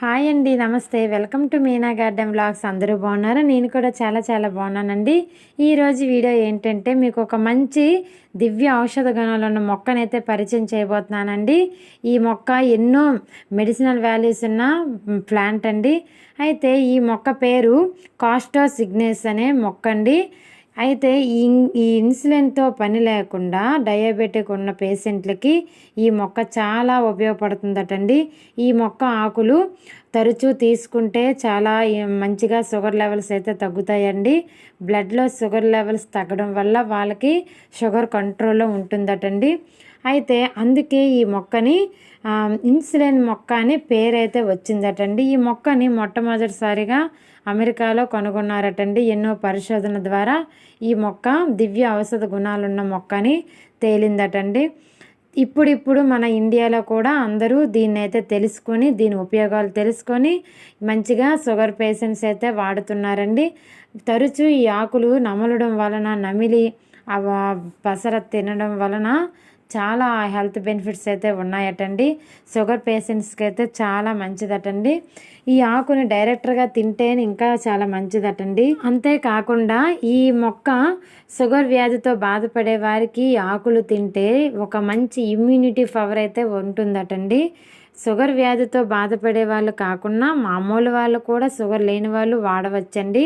Hi అండి నమస్తే. Welcome to Meena garden vlogs అందరూ బాగున్నారా? నేను కూడా చాలా చాలా బాగున్నానండి. ఈరోజు వీడియో ఏంటంటే మీకు ఒక మంచి దివ్య ఔషధ గుణాలు ఉన్న మొక్కనైతే పరిచయం చేయబోతున్నానండి. ఈ మొక్క ఎన్నో మెడిసినల్ వాల్యూస్ ఉన్న ప్లాంట్ అండి. అయితే ఈ మొక్క పేరు కాస్టో సిగ్నేస్ అనే మొక్క అండి. అయితే ఈ ఈ ఇన్సులిన్తో పని లేకుండా డయాబెటిక్ ఉన్న పేషెంట్లకి ఈ మొక్క చాలా ఉపయోగపడుతుందటండి. ఈ మొక్క ఆకులు తరచూ తీసుకుంటే చాలా మంచిగా షుగర్ లెవెల్స్ అయితే తగ్గుతాయండి. బ్లడ్లో షుగర్ లెవెల్స్ తగ్గడం వల్ల వాళ్ళకి షుగర్ కంట్రోల్లో ఉంటుందటండి. అయితే అందుకే ఈ మొక్కని ఇన్సులిన్ మొక్క అని పేరైతే వచ్చిందటండి. ఈ మొక్కని మొట్టమొదటిసారిగా అమెరికాలో కనుగొన్నారటండి ఎన్నో పరిశోధన ద్వారా. ఈ మొక్క దివ్య ఔషధ గుణాలున్న మొక్క అని తేలిందటండి. ఇప్పుడిప్పుడు మన ఇండియాలో కూడా అందరూ దీన్ని అయితే తెలుసుకొని దీని ఉపయోగాలు తెలుసుకొని మంచిగా షుగర్ పేషెంట్స్ అయితే వాడుతున్నారండి. తరచూ ఈ ఆకులు నమలడం వలన నమిలి పసర తినడం వలన చాలా హెల్త్ బెనిఫిట్స్ అయితే ఉన్నాయటండి. షుగర్ పేషెంట్స్కి అయితే చాలా మంచిదటండి. ఈ ఆకుని డైరెక్ట్గా తింటే ఇంకా చాలా మంచిదటండి. అంతేకాకుండా ఈ మొక్క షుగర్ వ్యాధితో బాధపడే వారికి ఆకులు తింటే ఒక మంచి ఇమ్యూనిటీ పవర్ అయితే ఉంటుందటండి. షుగర్ వ్యాధితో బాధపడే వాళ్ళు కాకుండా మామూలు వాళ్ళు కూడా షుగర్ లేని వాళ్ళు వాడవచ్చండి.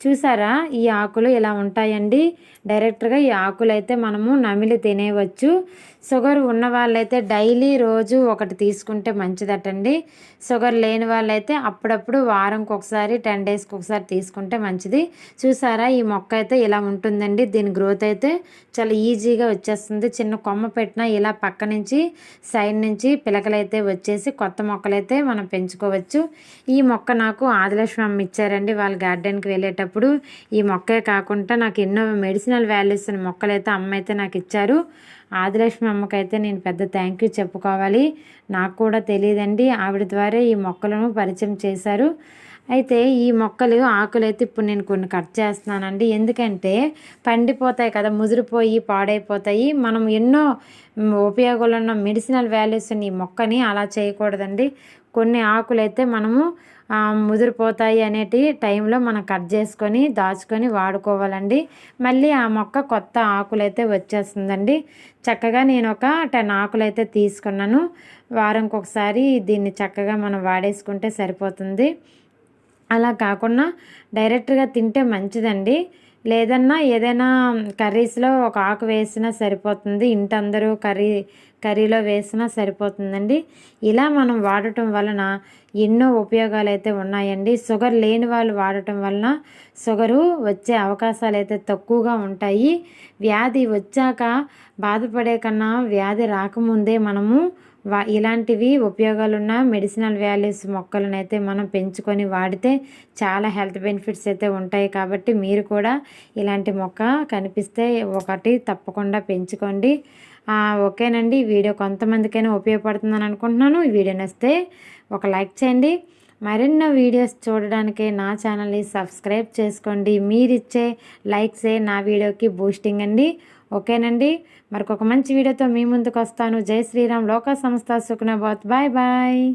చూసారా? ఈ ఆకులు ఇలా ఉంటాయండి? డైరెక్ట్గా ఈ ఆకులు అయితే మనము నమిలి తినేయవచ్చు షుగర్ ఉన్న వాళ్ళైతే డైలీ రోజు ఒకటి తీసుకుంటే మంచిదటండి. షుగర్ లేని వాళ్ళైతే అప్పుడప్పుడు వారంకి ఒకసారి టెన్ డేస్కి ఒకసారి తీసుకుంటే మంచిది. చూసారా? ఈ మొక్క అయితే ఇలా ఉంటుందండి. దీని గ్రోత్ అయితే చాలా ఈజీగా వచ్చేస్తుంది. చిన్న కొమ్మ పెట్టినా ఇలా పక్క నుంచి సైడ్ నుంచి పిలకలైతే వచ్చేసి కొత్త మొక్కలైతే మనం పెంచుకోవచ్చు. ఈ మొక్క నాకు ఆదిలక్ష్మి అమ్మ ఇచ్చారండి. వాళ్ళ గార్డెన్కి వెళ్ళేటప్పుడు ఈ మొక్కే కాకుండా నాకు ఎన్నో మెడిసినల్ వాల్యూస్ మొక్కలైతే అమ్మ అయితే నాకు ఇచ్చారు. ఆదిలక్ష్మి అమ్మకైతే నేను పెద్ద థ్యాంక్ యూ చెప్పుకోవాలి. నాకు కూడా తెలియదండి. ఆవిడ ద్వారా ఈ మొక్కలను పరిచయం చేశారు. అయితే ఈ మొక్కలు ఆకులైతే ఇప్పుడు నేను కొన్ని కట్ చేస్తున్నానండి. ఎందుకంటే పండిపోతాయి కదా ముదిరిపోయి పాడైపోతాయి. మనం ఎన్నో ఉపయోగాలు ఉన్న మెడిసినల్ వాల్యూస్ ఈ మొక్కని అలా చేయకూడదండి. కొన్ని ఆకులైతే మనము ముదిరిపోతాయి అనేటి టైంలో మనం కట్ చేసుకొని దాచుకొని వాడుకోవాలండి. మళ్ళీ ఆ మొక్క కొత్త ఆకులైతే వచ్చేస్తుందండి. చక్కగా నేను ఒక టెన్ ఆకులైతే తీసుకున్నాను. వారంకి ఒకసారి దీన్ని చక్కగా మనం వాడేసుకుంటే సరిపోతుంది. అలా కాకుండా డైరెక్ట్గా తింటే మంచిదండి. లేదన్నా ఏదైనా కర్రీస్లో ఒక ఆకు వేసినా సరిపోతుంది ఇంటందరూ కర్రీ కర్రీలో వేసినా సరిపోతుందండి. ఇలా మనం వాడటం వలన ఎన్నో ఉపయోగాలు అయితే ఉన్నాయండి. షుగర్ లేని వాళ్ళు వాడటం వలన షుగరు వచ్చే అవకాశాలు అయితే తక్కువగా ఉంటాయి. వ్యాధి వచ్చాక బాధపడే కన్నా వ్యాధి రాకముందే మనము వా ఇలాంటివి ఉపయోగాలున్న మెడిసినల్ వాల్యూస్ మొక్కలను అయితే మనం పెంచుకొని వాడితే చాలా హెల్త్ బెనిఫిట్స్ అయితే ఉంటాయి కాబట్టి మీరు కూడా ఇలాంటి మొక్క కనిపిస్తే ఒకటి తప్పకుండా పెంచుకోండి. ఓకేనండి. వీడియో కొంతమందికైనా ఉపయోగపడుతుందని అనుకుంటున్నాను. ఈ వీడియో నస్తే ఒక లైక్ చేయండి. మరెన్నో వీడియోస్ చూడడానికి నా ఛానల్ని సబ్స్క్రైబ్ చేసుకోండి. మీరిచ్చే లైక్సే నా వీడియోకి బూస్టింగ్ అండి. ఓకేనండి? మరొక మంచి వీడియోతో మీ ముందుకు వస్తాను జై శ్రీరామ్ లోక సంస్థ సుఖనబాత్ బాయ్ బాయ్.